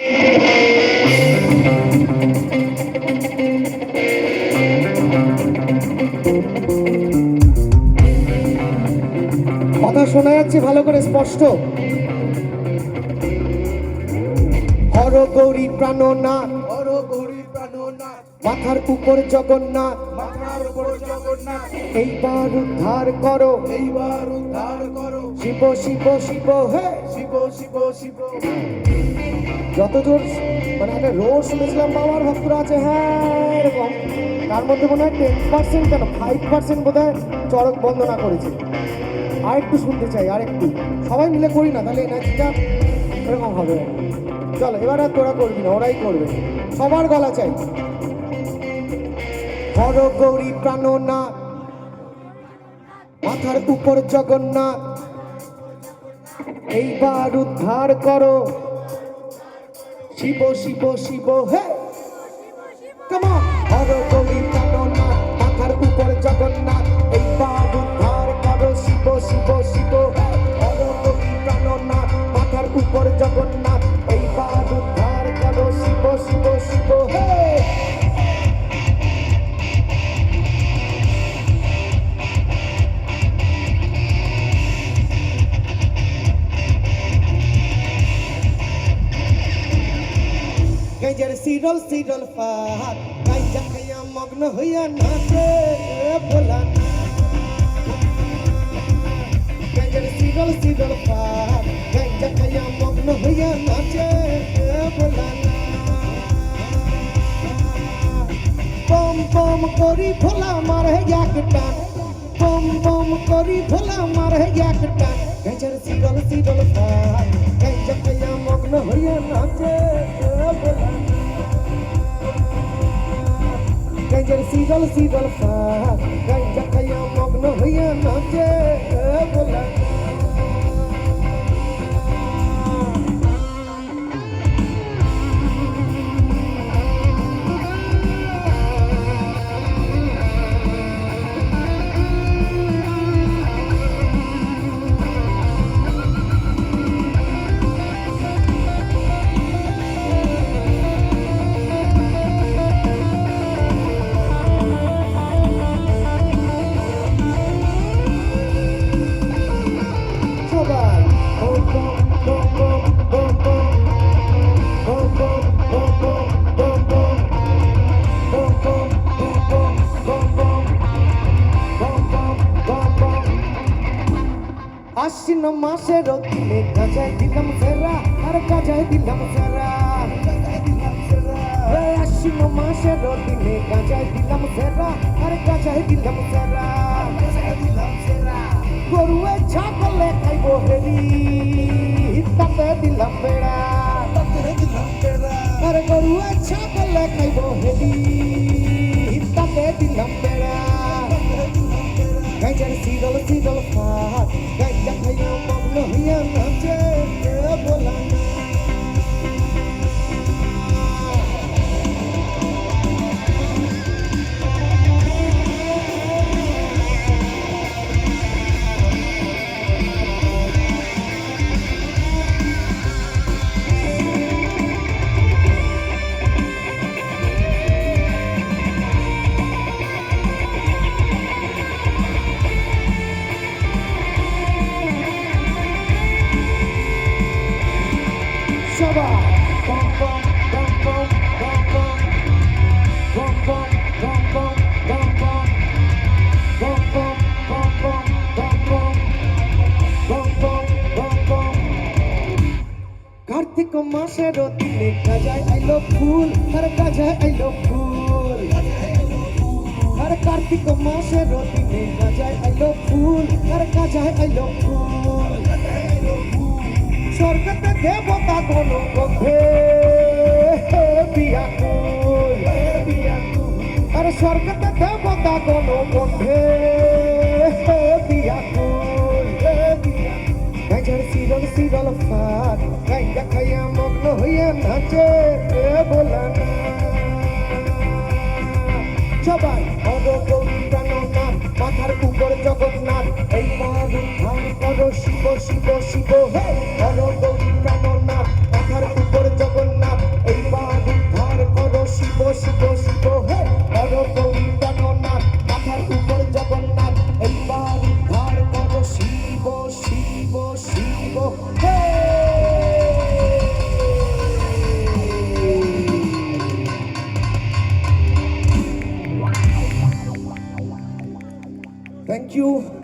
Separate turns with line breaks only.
কথা শোনা যাচ্ছে ভালো করে, স্পষ্ট। হর গৌরী প্রাণনাথ।
হর গৌরী প্রাণনাথ
মাথার উপর জগন্নাথ।
মাথার উপর জগন্নাথ
এইবার উদ্ধার করো।
এইবার উদ্ধার করো
শিব শিব শিব, হে।
শিব শিব শিব
যতদূর মানে একটা রোজ শুনেছিলাম বাবার ভক্তরা আছে হ্যাঁ এরকম। তার মধ্যে মনে হয় টেন পার্সেন্ট কেন? ফাইভ পার্সেন্ট বোধ হয় চড়ক বন্দনা করেছে। আর একটু শুনতে চাই আর একটু সবাই মিলে করি না, তাহলে এনার্জিটা এরকম হবে। চলো, এবার আর তোরা করবি না, ওরাই করবে। সবার গলা চাই। হর গৌরী প্রাণনাথ মাথার উপর জগন্নাথ। এইবার উদ্ধার করো। শিব শিব শিব হে! গেজের সিরল সিরল খাইয়া মগ্ন হইয়া নাচে ভোলা গেজের সিরল সিরল খাইয়া মগ্ন হইয়া নাচে ভোলা পম পম করি ভোলা মারে এক টান। বম বম করি ভোলা মারে একটা গেজের সিডল সিডল ফাই গেজা পাইয়া মগ্ন হইয়া নাচে ভোলা। গেজের সিডল সিডল ফাই গেজা পাইয়া মগ্ন হইয়া নাচে আশ্বিন মাসের দিনে গাজায় দিলাম ফেরা, আর গাজায় দিলাম ফেরা। আশ্বিন মাসের দিনে গাজায় দিলাম ফেরা, আর গাজায় দিলাম ফেরা। গরুয়ে ছাগলে খাইব হেরি, তাতে দিলাম বেড়া। আরে গরুয়ে ছাগলে খাইব হেরি। Jai Sri Dollar Sri Dollar Fat Gaya Hayam Mamla Hayam Nam Jai Jai Bola Kartik মাসের দিনে গাজায় আইলো ফুল। আর গাজায় আইলো ফুল। আর কার্তিক মাসের দিনে গাজায় আইলো ফুল। আর গাজায় আইলো ফুল। স্বর্গতে দেবতা কোন গন্ধে আরে স্বর্গতে দেবতা কোন বিয়াকুল গাইজার সিরল সিরল ফাট গাইজা খাইয়া মগ্ন হইয়া নাচে বলা না সবাই অবগৌরী প্রাণনাথ মাথার উপর জগন্নাথ। এই মহারুদ্ধান করো, শিব শিব শিব, হে অবগৌরী Thank.